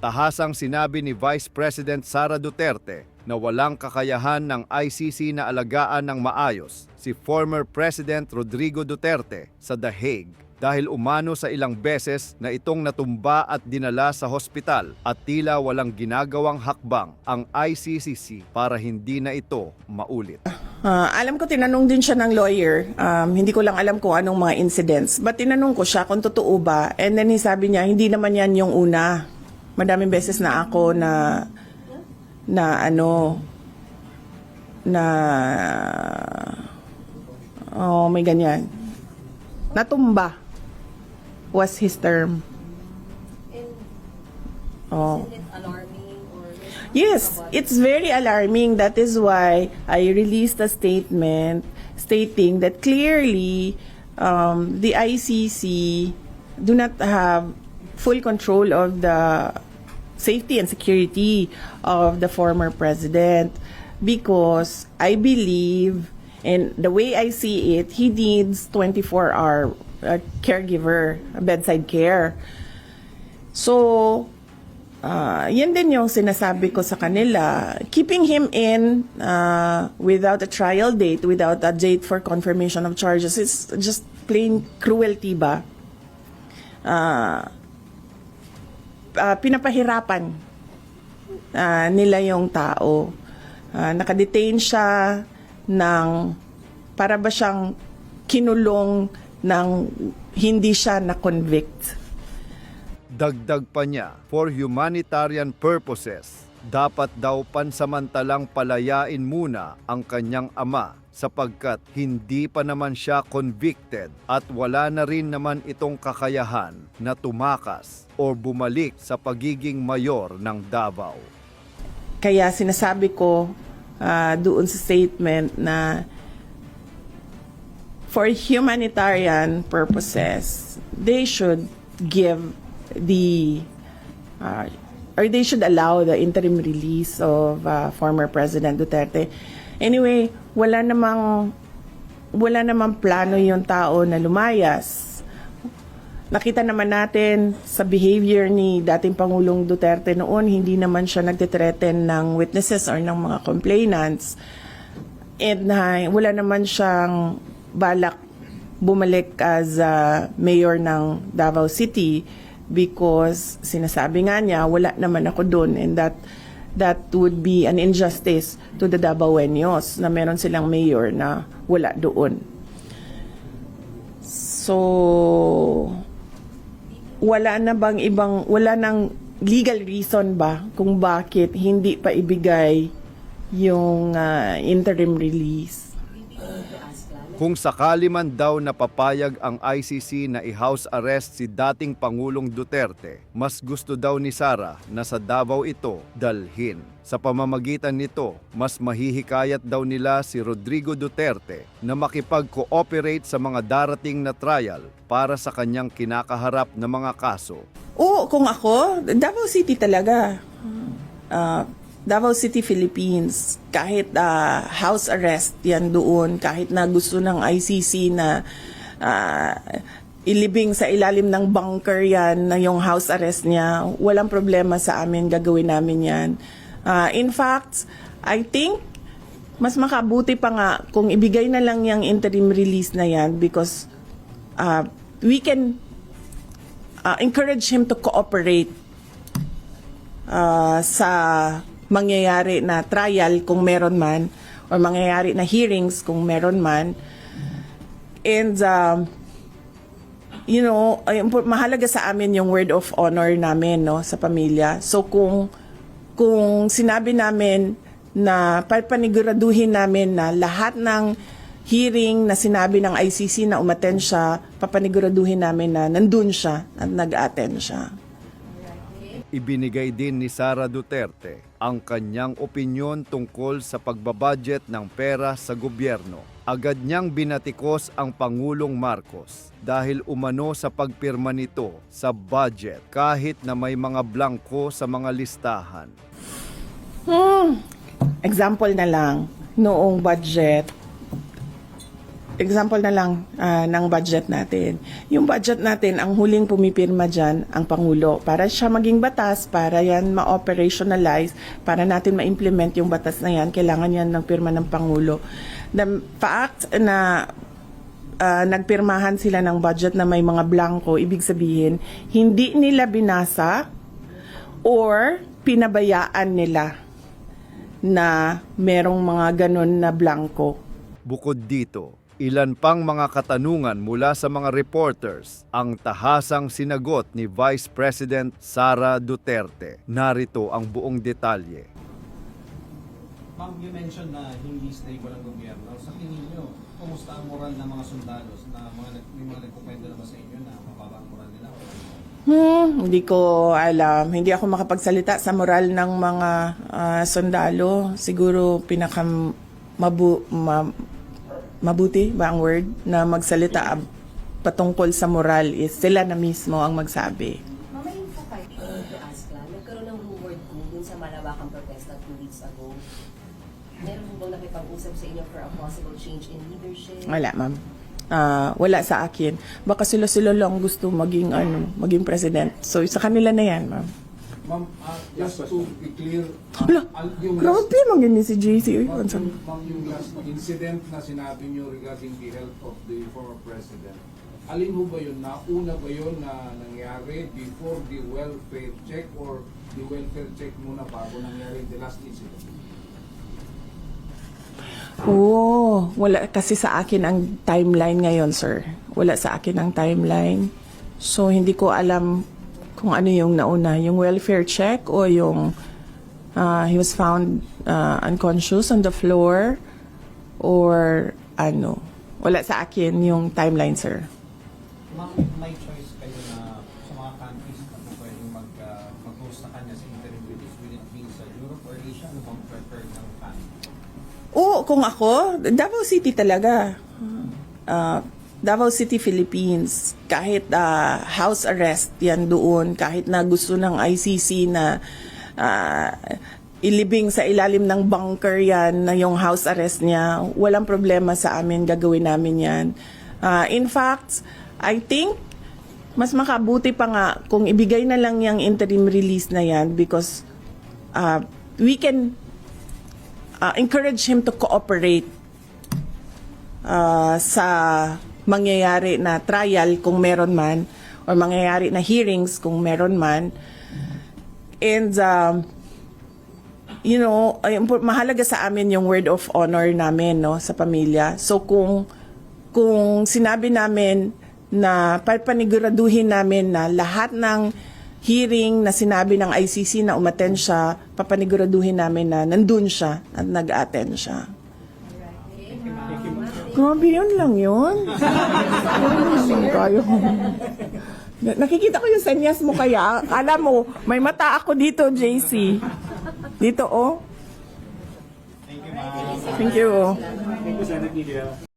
Tahasang sinabi ni Vice President Sara Duterte na walang kakayahan ng ICC na alagaan ng maayos si former President Rodrigo Duterte sa The Hague dahil umano sa ilang beses na itong natumba at dinala sa hospital at tila walang ginagawang hakbang ang ICCC para hindi na ito maulit. Ah, alam ko tinanong din siya ng lawyer. Um, hindi ko lang alam kung anong mga incidents. But tinanong ko siya kung totoo ba. And then sabi niya, hindi naman yan yung una. Madaming beses na ako na na ano na oh may ganyan. Natumba was his term. Oh. Yes, it's very alarming. That is why I released a statement stating that clearly um, the ICC do not have full control of the safety and security of the former president because I believe and the way I see it, he needs 24 hour uh, caregiver, bedside care. So, Ah, yan din yung sinasabi ko sa kanila. Keeping him in uh, without a trial date, without a date for confirmation of charges, is just plain cruelty ba? Ah, ah, pinapahirapan ah, nila yung tao. Ah, nakadetain siya ng para ba siyang kinulong ng hindi siya na-convict. Dagdag pa niya, for humanitarian purposes, dapat daw pansamantalang palayain muna ang kanyang ama sapagkat hindi pa naman siya convicted at wala na rin naman itong kakayahan na tumakas o bumalik sa pagiging mayor ng Davao. Kaya sinasabi ko ah, doon sa statement na for humanitarian purposes, they should give the uh, or they should allow the interim release of uh, former President Duterte. Anyway, wala namang wala namang plano yung tao na lumayas. Nakita naman natin sa behavior ni dating Pangulong Duterte noon, hindi naman siya nagtitreten ng witnesses or ng mga complainants. And uh, wala naman siyang balak bumalik as uh, mayor ng Davao City because sinasabi nga niya, wala naman ako doon and that that would be an injustice to the Davaoenos na meron silang mayor na wala doon. So, wala na bang ibang, wala nang legal reason ba kung bakit hindi pa ibigay yung ah, interim release? Kung sakali man daw napapayag ang ICC na i-house arrest si dating Pangulong Duterte, mas gusto daw ni Sara na sa Davao ito dalhin. Sa pamamagitan nito, mas mahihikayat daw nila si Rodrigo Duterte na makipag-cooperate sa mga darating na trial para sa kanyang kinakaharap na mga kaso. Oo, kung ako, Davao City talaga. Ah, Davao City, Philippines. Kahit ah, house arrest yan doon, kahit na gusto ng ICC na ah, ilibing sa ilalim ng bunker yan na yung house arrest niya, walang problema sa amin, gagawin namin yan. Ah, in fact, I think mas makabuti pa nga kung ibigay na lang yung interim release na yan because ah, we can uh, encourage him to cooperate uh, sa mangyayari na trial kung meron man or mangyayari na hearings kung meron man. And um, you know, mahalaga sa amin yung word of honor namin no sa pamilya. So kung kung sinabi namin na papaniguraduhin namin na lahat ng hearing na sinabi ng ICC na umaten siya, papaniguraduhin namin na nandun siya at nag-attend siya. Ibinigay din ni Sara Duterte ang kanyang opinyon tungkol sa pagbabudget ng pera sa gobyerno. Agad niyang binatikos ang Pangulong Marcos dahil umano sa pagpirma nito sa budget kahit na may mga blanko sa mga listahan. Hmm. Example na lang, noong budget, example na lang ah, ng budget natin. Yung budget natin, ang huling pumipirma dyan, ang Pangulo. Para siya maging batas, para yan ma-operationalize, para natin ma-implement yung batas na yan, kailangan yan ng pirma ng Pangulo. The fact na ah, nagpirmahan sila ng budget na may mga blanco, ibig sabihin, hindi nila binasa or pinabayaan nila na merong mga ganun na blanco. Bukod dito, ilan pang mga katanungan mula sa mga reporters ang tahasang sinagot ni Vice President Sara Duterte. Narito ang buong detalye. Ma'am, you mentioned na hindi stable ang gobyerno. Sa tingin nyo, kumusta ang moral ng mga sundalos na mga, may mga nagkukwento naman sa inyo na mababa ang moral nila? Hmm, hindi ko alam. Hindi ako makapagsalita sa moral ng mga ah, sundalo. Siguro pinaka mabu, ma- mabuti ba ang word na magsalita ab- patungkol sa moral is sila na mismo ang magsabi. Mama, yung sa fight to ask lang, nagkaroon ng ko dun sa malawakang protesta two weeks ago. Meron mo bang nakipag-usap sa inyo for a possible change in leadership? Wala, ma'am. Ah, wala sa akin. Baka sila-sila lang gusto maging ano, maging president. So sa kanila na 'yan, ma'am. Ma'am, ah, just to be clear, Hala, al- yung last, grabe maging ni si JC. Uy, ma'am, yung, ma'am, yung last incident na sinabi niyo regarding the health of the former president, alin ho ba yun? Nauna ba yun na nangyari before the welfare check or the welfare check muna bago nangyari the last incident? Oo, wala kasi sa akin ang timeline ngayon, sir. Wala sa akin ang timeline. So, hindi ko alam kung ano yung nauna, yung welfare check o yung ah, he was found ah, unconscious on the floor or ano. Wala sa akin yung timeline, sir. Ma'am, may choice kayo na sa mga countries na po pwedeng mag, uh, mag-host sa kanya sa interim release. Will it be sa Europe or Asia? Ano bang prefer ng country? Oo, kung ako, Davao City talaga. Ah, Davao City, Philippines. Kahit ah, house arrest yan doon, kahit na gusto ng ICC na ah, ilibing sa ilalim ng bunker yan na yung house arrest niya, walang problema sa amin, gagawin namin yan. Ah, in fact, I think mas makabuti pa nga kung ibigay na lang yung interim release na yan because ah, we can uh, encourage him to cooperate uh, sa mangyayari na trial kung meron man or mangyayari na hearings kung meron man and um, you know mahalaga sa amin yung word of honor namin no sa pamilya so kung kung sinabi namin na papaniguraduhin namin na lahat ng hearing na sinabi ng ICC na umaten siya, papaniguraduhin namin na nandun siya at nag-attend siya. Grabe yun lang yun. Kayo. Nakikita ko yung senyas mo kaya. Alam mo, may mata ako dito, JC. Dito, oh. Thank you, ma'am. Thank you. Thank you, Senator